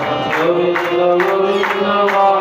Govinda Govinda